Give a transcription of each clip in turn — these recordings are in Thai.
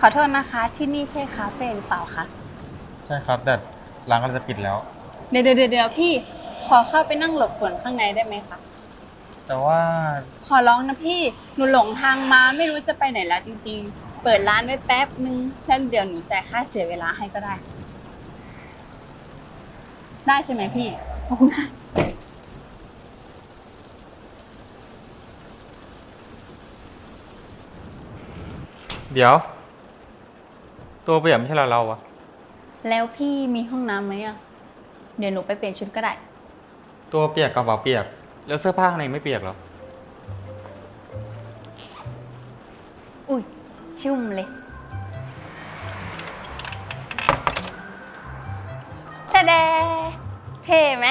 ขอโทษนะคะ ที่นี่ใช่คาเฟ่หรือเปล่าคะ ใช่ครับแต่ร้านก็จะปิดแล้ว เดี๋ยวเดี๋ยวเดี๋ยวพี่ ขอเข้าไปนั่งหลบฝนข้างในได้ไหมคะ แต่ว่าขอร้องนะพี่หนูหลงทางมาไม่รู้จะไปไหนแล้วจริง ๆ เปิดร้านไว้แป๊บนึงแล้วเดี๋ยวหนูจ่ายค่าเสียเวลาให้ก็ได้ ได้ใช่ไหมพี่ขอบคุณค่ะเดี๋ยว ตัวเปียกไม่ใช่เราเราอะแล้วพี่มีห้องน้ำไหมอะเดี๋ยวหนูไปเปลี่ยนชุดก็ได้ ตัวเปียกกระเป๋าเปียก แล้วเสื้อผ้าข้างในไม่เปียกเหรอ อุ้ยชุ่มเลยแท้แดเท่ไหม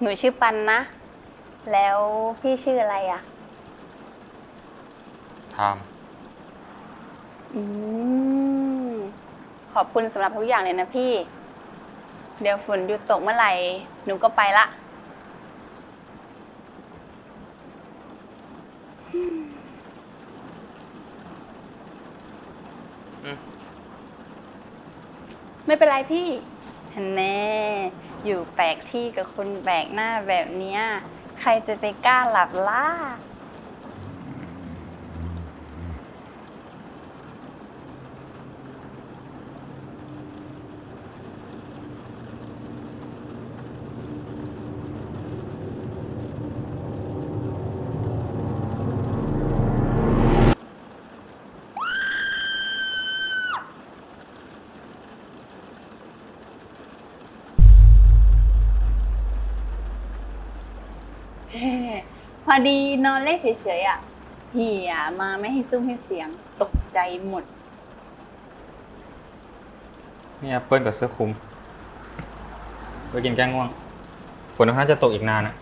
หนูชื่อปันนะ แล้วพี่ชื่ออะไรอะทามอืมขอบคุณสำหรับทุกอย่างเลยนะพี่ เดี๋ยวฝนหยุดตกเมื่อไหร่ หนูก็ไปละอืมไม่เป็นไรพี่แน่ อยู่แปลกที่กับคนแปลกหน้าแบบเนี้ย ใครจะไปกล้าหลับล่า พอดีนอนเล่นเฉยๆอะพี่อะมาไม่ให้ซุ้มให้เสียงตกใจหมด นี่แอปเปิลกับเสื้อคลุมไปกินแกงง่วงฝนค่อนข้างจะตกอีกนานอะ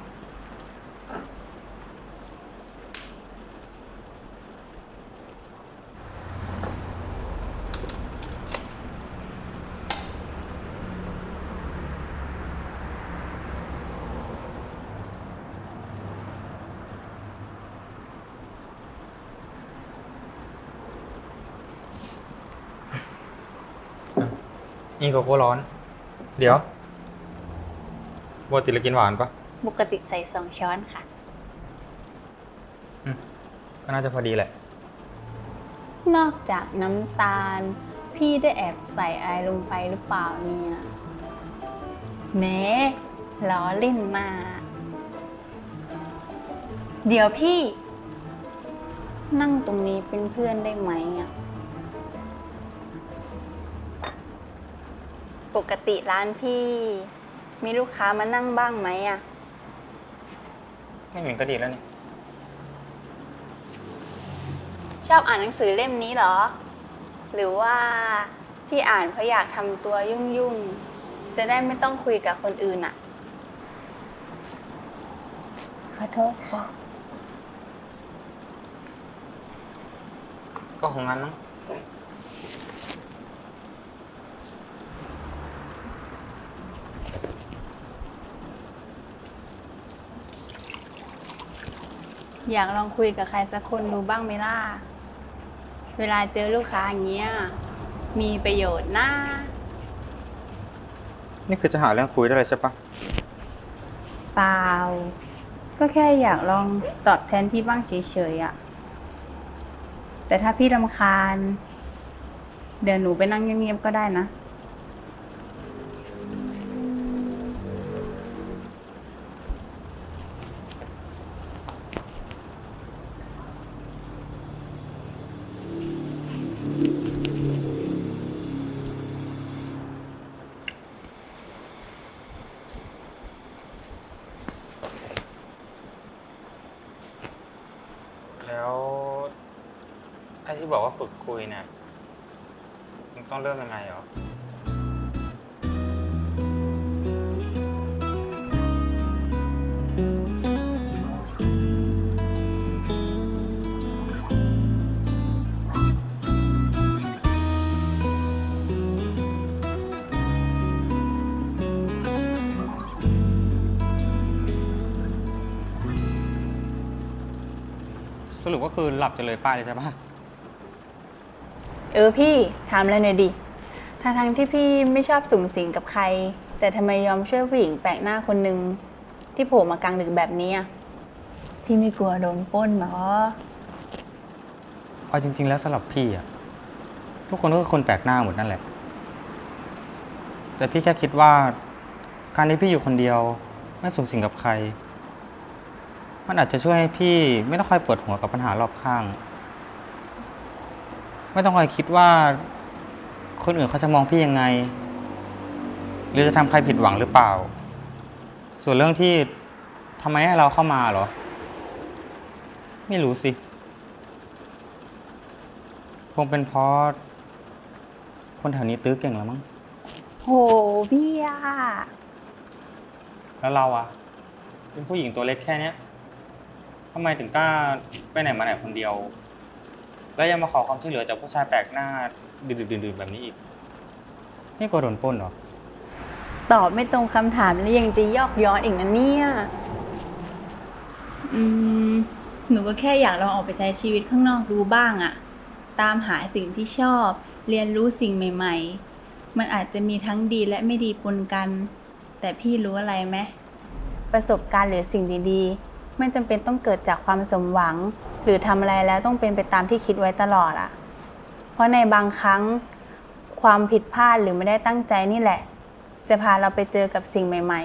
นี่โกโก้ร้อน เดี๋ยวปกติเรากินหวานปะปกติใส่สองช้อนค่ะ อืมก็น่าจะพอดีแหละ นอกจากน้ำตาล พี่ได้แอบใส่อะไรลงไปหรือเปล่าเนี่ยแหม้ล้อเล่นมา เดี๋ยวพี่ นั่งตรงนี้เป็นเพื่อนได้ไหมอะ ปกติร้านพี่ มีลูกค้ามานั่งบ้างไหมอะไม่มีก็ดีแล้วนี่ ชอบอ่านหนังสือเล่มนี้เหรอ หรือว่าที่อ่านเพราะอยากทำตัวยุ่งๆ จะได้ไม่ต้องคุยกับคนอื่นอะขอโทษค่ะ ก็คงงั้นมั้ง อยากลองคุยกับใครสักคนดูบ้างไหมล่ะ เวลาเจอลูกค้าอย่างเงี้ย มีประโยชน์นะนี่คือจะหาเรื่องคุยได้เลยใช่ปะเปล่า ก็แค่อยากลองตอบแทนพี่บ้างเฉยๆอะแต่ถ้าพี่รำคาญ เดี๋ยวหนูไปนั่งเงียบๆก็ได้นะ ที่บอกว่าฝึกคุยเนี่ยมันต้องเริ่มยังไงหรอ สรุปก็คือหลับจะเลยป้ายเลยใช่ปะ เออพี่ถามอะไรหน่อยดิทั้งทั้งที่พี่ไม่ชอบสูงสิงกับใคร แต่ทำไมยอมช่วยผู้หญิงแปลกหน้าคนหนึ่งที่โผล่มากลางดึกแบบนี้อะพี่ไม่กลัวโดนปล้นเหรอ เอาจริง ๆ แล้วสำหรับพี่อะทุกคนก็คือคนแปลกหน้าหมดนั่นแหละ แต่พี่แค่คิดว่า การที่พี่อยู่คนเดียว ไม่สูงสิงกับใคร มันอาจจะช่วยให้พี่ไม่ต้องคอยปวดหัวกับปัญหารอบข้าง ไม่ต้องคอยคิดว่า คนอื่นเขาจะมองพี่ยังไง หรือจะทำใครผิดหวังหรือเปล่า ส่วนเรื่องที่ทำไมให้เราเข้ามาเหรอ ไม่รู้สิคงเป็นเพราะคนแถวนี้ตื้อเก่งแล้วมั้ง โหพี่อะแล้วเราอะเป็นผู้หญิงตัวเล็กแค่เนี้ยทำไมถึงกล้าไปไหนมาไหนคนเดียว แล้วยังมาขอความช่วยเหลือจากผู้ชายแปลกหน้าดื่นๆดื่นๆแบบนี้อีก นี่กลัวโดนปล้นเหรอ ตอบไม่ตรงคำถามแล้วยังจะยอกย้อนอีกนะเนี่ย อืม หนูก็แค่อยากลองออกไปใช้ชีวิตข้างนอกดูบ้างอะตามหาสิ่งที่ชอบ เรียนรู้สิ่งใหม่ ๆ มันอาจจะมีทั้งดีและไม่ดีปนกัน แต่พี่รู้อะไรไหม ประสบการณ์หรือสิ่งดีๆ ไม่จำเป็นต้องเกิดจากความสมหวัง หรือทำอะไรแล้วต้องเป็นไปตามที่คิดไว้ตลอดอะเพราะในบางครั้งความผิดพลาดหรือไม่ได้ตั้งใจนี่แหละ จะพาเราไปเจอกับสิ่งใหม่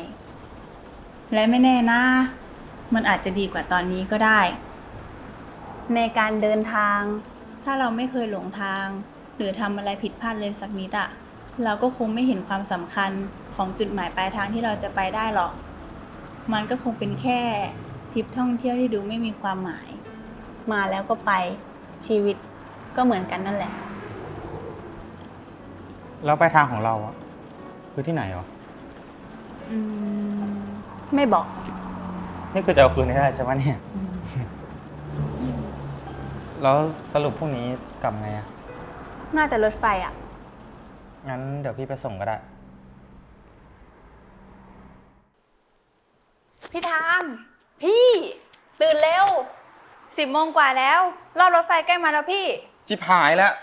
ๆ และไม่แน่นะ มันอาจจะดีกว่าตอนนี้ก็ได้ ในการเดินทาง ถ้าเราไม่เคยหลงทาง หรือทำอะไรผิดพลาดเลยสักนิดอะเราก็คงไม่เห็นความสำคัญของจุดหมายปลายทางที่เราจะไปได้หรอก มันก็คงเป็นแค่ ทริปท่องเที่ยวที่ดูไม่มีความหมาย มาแล้วก็ไปชีวิตก็เหมือนกันนั่นแหละ แล้วปลายทางของเราอะคือที่ไหนเหรอ อืม ไม่บอก นี่คือจะเอาคืนให้ได้ใช่ไหมเนี่ย แล้วสรุปพรุ่งนี้กลับไงอะน่าจะรถไฟอะ งั้นเดี๋ยวพี่ไปส่งก็ได้ พี่ทาม พี่ ตื่นเร็วสิบโมงกว่าแล้ว รอบรถไฟใกล้มาแล้วพี่ จิบหายแล้ว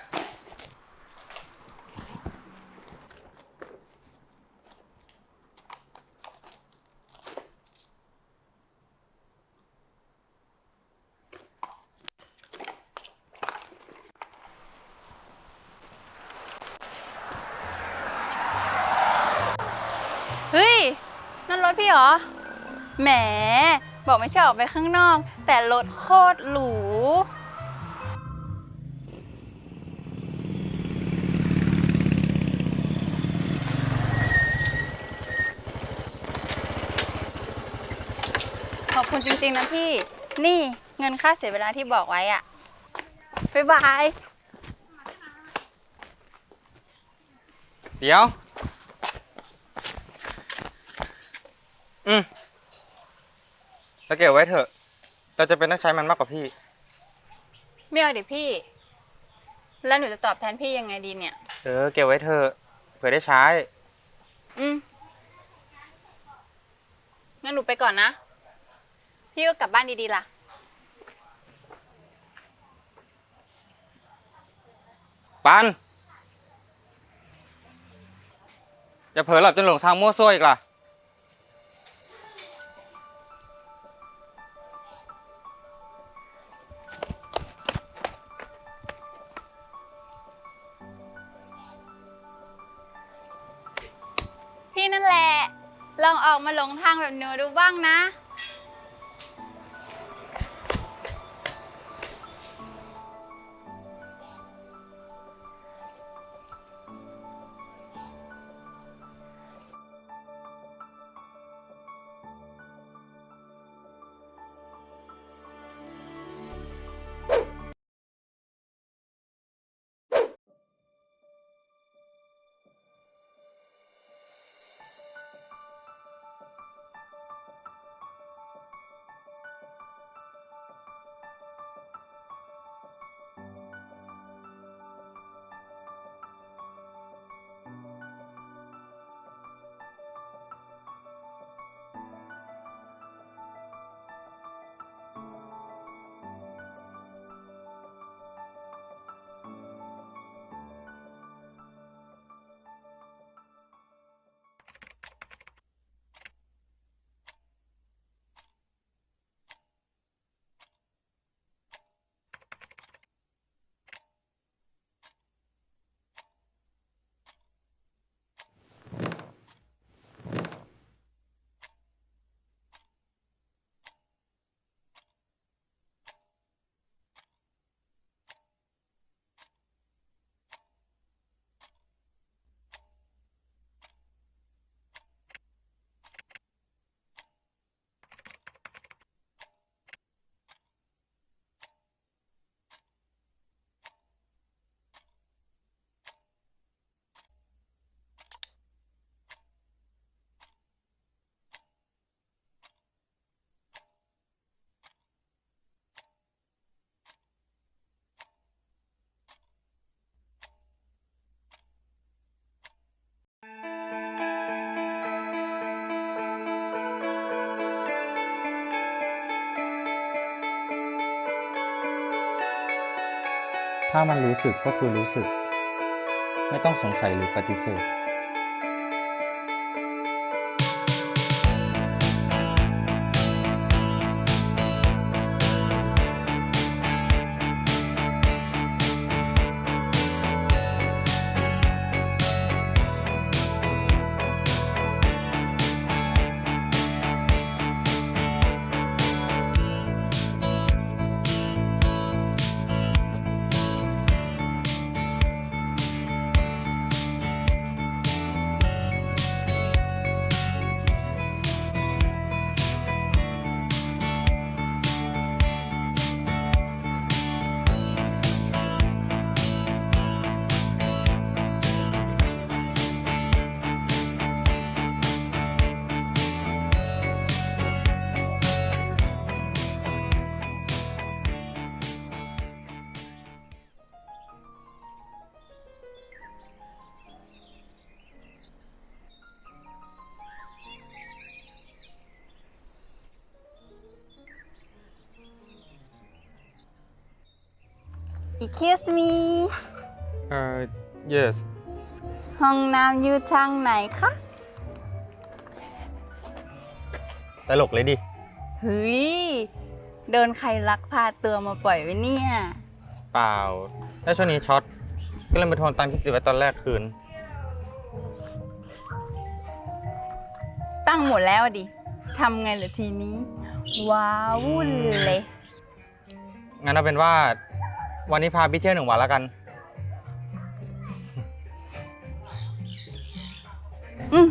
เฮ้ย นั่นรถพี่เหรอ แหม ชอบออกไปข้างนอก แต่รถโคตรหรูขอบคุณจริง ๆ นะพี่ นี่เงินค่าเสียเวลาที่บอกไว้อะบ๊ายบาย เดี๋ยว อืม แล้วเก็บไว้เถอะ เราจะเป็นต้องใช้มันมากกว่าพี่ ไม่เอาดิพี่ แล้วหนูจะตอบแทนพี่ยังไงดีเนี่ย เออ เก็บไว้เถอะ เผื่อได้ใช้ อืมงั้นหนูไปก่อนนะ พี่ก็กลับบ้านดีๆล่ะ ปัน อย่าเผลอหลับจนหลงทางมั่วซั่วอีกล่ะ องมาหลงทางแบบหนูดูบ้างนะ ถ้ามันรู้สึกก็คือรู้สึก ไม่ต้องสงสัยหรือปฏิเสธ Excuse me เอ่อ yes ห้องน้ำอยู่ทางไหนคะ ตลกเลยดิ เฮ้ย โดนใครลักพาตัวมาปล่อยไว้เนี่ย เปล่า แล้วช่วงนี้ช็อต ก็เลยมาทวงตังค์ที่ติดไว้ตอนแรกคืน ตั้งหมดแล้วดิ ทำไงเหรือทีนี้ ว้าวุ่นเลย งั้นเอาเป็นว่า วันนี้พาพี่เที่ยวหนึ่งวันแล้วกัน อืม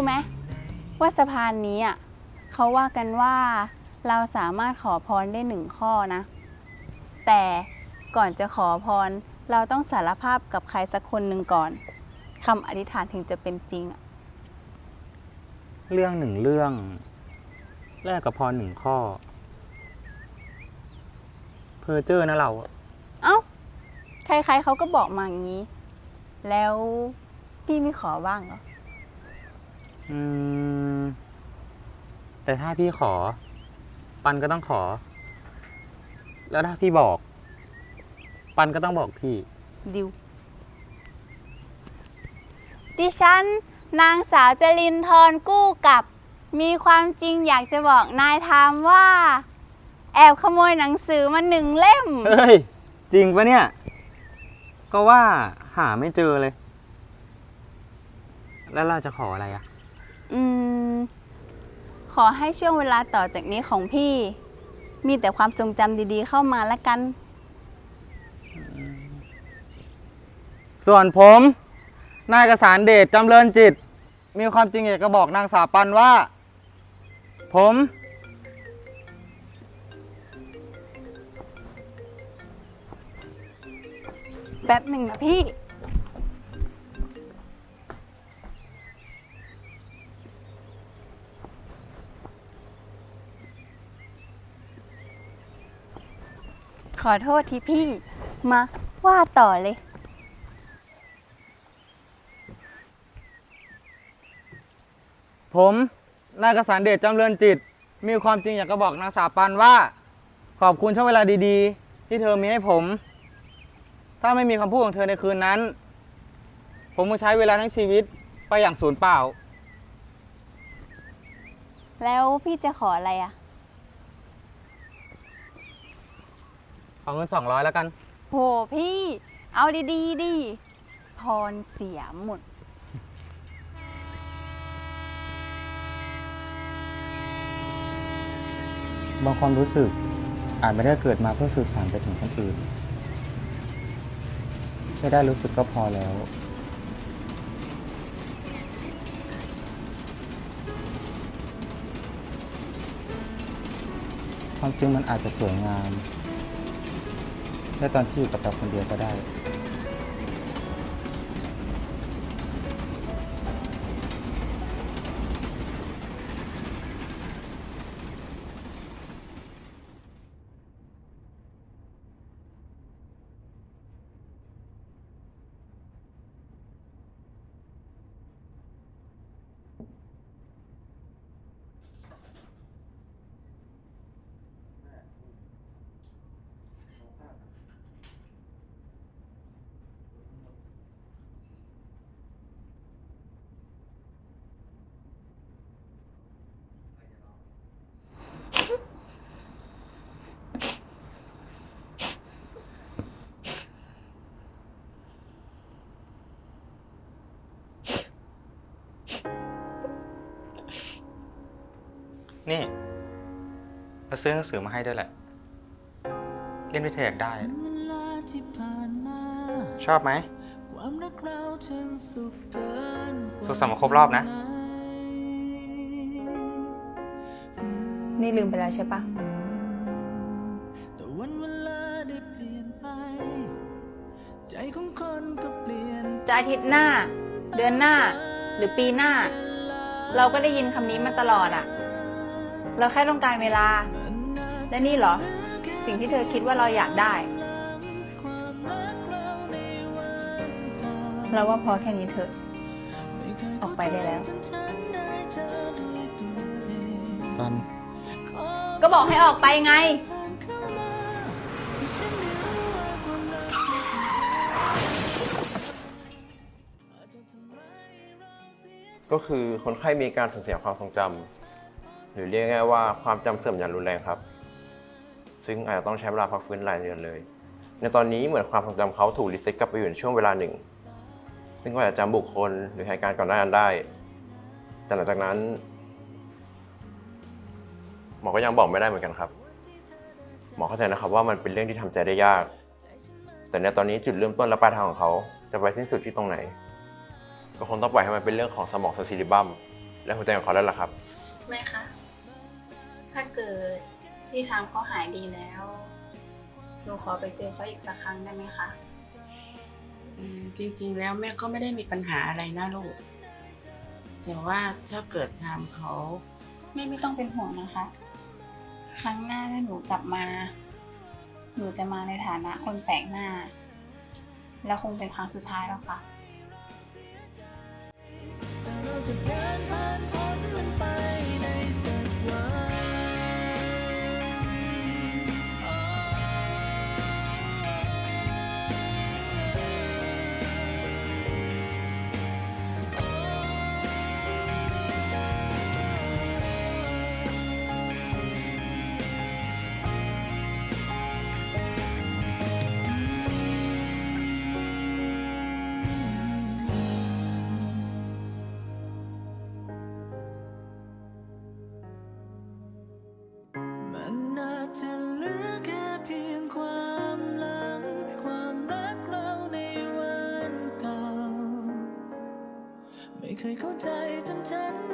รู้ไหมว่าสะพานนี้อะเขาว่ากันว่าเราสามารถขอพรได้หนึ่งข้อนะ แต่ก่อนจะขอพรเราต้องสารภาพกับใครสักคนหนึ่งก่อนคำอธิษฐานถึงจะเป็นจริงอะเรื่องหนึ่งเรื่องแรกกับพรหนึ่งข้อ เพอเจอร์นะเราอะเอ้าใครๆเขาก็บอกมาอย่างนี้ แล้วพี่ไม่ขอบ้างเหรอ อืม แต่ถ้าพี่ขอ ปันก็ต้องขอ แล้วถ้าพี่บอก ปันก็ต้องบอกพี่ ดิว ดิฉัน นางสาวจรินทร์กู้กับ มีความจริงอยากจะบอกนายทามว่า แอบขโมยหนังสือมาหนึ่งเล่ม เฮ้ย จริงปะเนี่ย ก็ว่าหาไม่เจอเลย แล้วเราจะขออะไรอะ อืม ขอให้ช่วงเวลาต่อจากนี้ของพี่ มีแต่ความทรงจำดีๆเข้ามาละกัน ส่วนผม นายกสารเดชจำเริญจิต มีความจริงอยากจะบอกนางสาวปันว่า ผม แป๊บหนึ่งนะพี่ ขอโทษทีพี่ มาว่าต่อเลย ผมนายกสารเดชจำเริญจิต มีความจริงอยากจะบอกนางสาวปันว่า ขอบคุณช่วงเวลาดีๆ ที่เธอมีให้ผม ถ้าไม่มีคำพูดของเธอในคืนนั้นผผมมาใช้เวลาทั้งชีวิตไปอย่างสูญเปล่า แล้วพี่จะขออะไรอะ เอาเงินสองร้อยแล้วกัน โหพี่ เอาดีๆดิพรเสียหมด บางความรู้สึกอาจไม่ได้เกิดมาเพื่อสื่อสารไปถึงคนอื่นแค่ได้รู้สึกก็พอแล้ว ความจริงมันอาจจะสวยงาม แค่ตอนที่อยู่กับเราคนเดียวก็ได้ นี่เราซื้อหนังสือมาให้ด้วยแหละ เล่นวิทยาอยากได้เวลาที่ผ่านมาชอบไหมความรักเราถึงสุขเกินกว่าสุขสันต์วันครบรอบนะไหนี่ลืมไปแล้วใช่ปะแต่วันเวลาได้เปลี่ยนไปใจของคนก็เปลี่ยนจะอาทิตย์หน้า เดือนหน้า หรือปีหน้า เราก็ได้ยินคำนี้มาตลอดอะ เราแค่ต้องการเวลา และนี่เหรอ สิ่งที่เธอคิดว่าเราอยากได้ความรักเราในวันก่อนเราว่าพอแค่นี้เถอะไม่เคยออกไปได้แล้วจนฉันได้เจอด้วยตัวเองกันขอก็บอกให้ออกไปไงผ่านเข้ามาให้ฉันได้รู้ว่าความรักที่เธออาจจะทำร้ายเราเสียก็คือคนไข้มีการสูญเสียความทรงจำห รือเรียกง่ายว่าความจำเสื่อมอย่างรุนแรงครับ ซึ่งอาจจะต้องใช้เวลาพักฟื้นหลายเดือนเลย ในตอนนี้เหมือนความทรงจำเขาถูกรีเซ็ตกลับไปอยู่ในช่วงเวลาหนึ่ง ซึ่งก็อาจจะจำบุคคลหรือเหตุการณ์ก่อนหน้านั้นได้ แต่หลังจากนั้นหมอก็ยังบอกไม่ได้เหมือนกันครับ หมอเข้าใจนะครับว่ามันเป็นเรื่องที่ทำใจได้ยาก แต่ในตอนนี้จุดเริ่มต้นและปลายทางของเขา จะไปสิ้นสุดที่ตรงไหน ก็คงต้องปล่อยให้มันเป็นเรื่องของสมองเซลล์ซิลิบัมและหัวใจของเขาแล้วล่ะครับแม่คะ ถ้าเกิดพี่ทามเขาหายดีแล้ว หนูขอไปเจอเขาอีกสักครั้งได้ไหมคะ อืมจริง ๆ แล้วแม่ก็ไม่ได้มีปัญหาอะไรนะลูก แต่ว่าถ้าเกิดทำเขา แม่ไม่ต้องเป็นห่วงนะคะ ครั้งหน้าถ้าหนูกลับมา หนูจะมาในฐานะคนแปลกหน้า และคงเป็นครั้งสุดท้ายแล้วค่ะ แต่เราจะเดินผ่าน ใจจนฉัน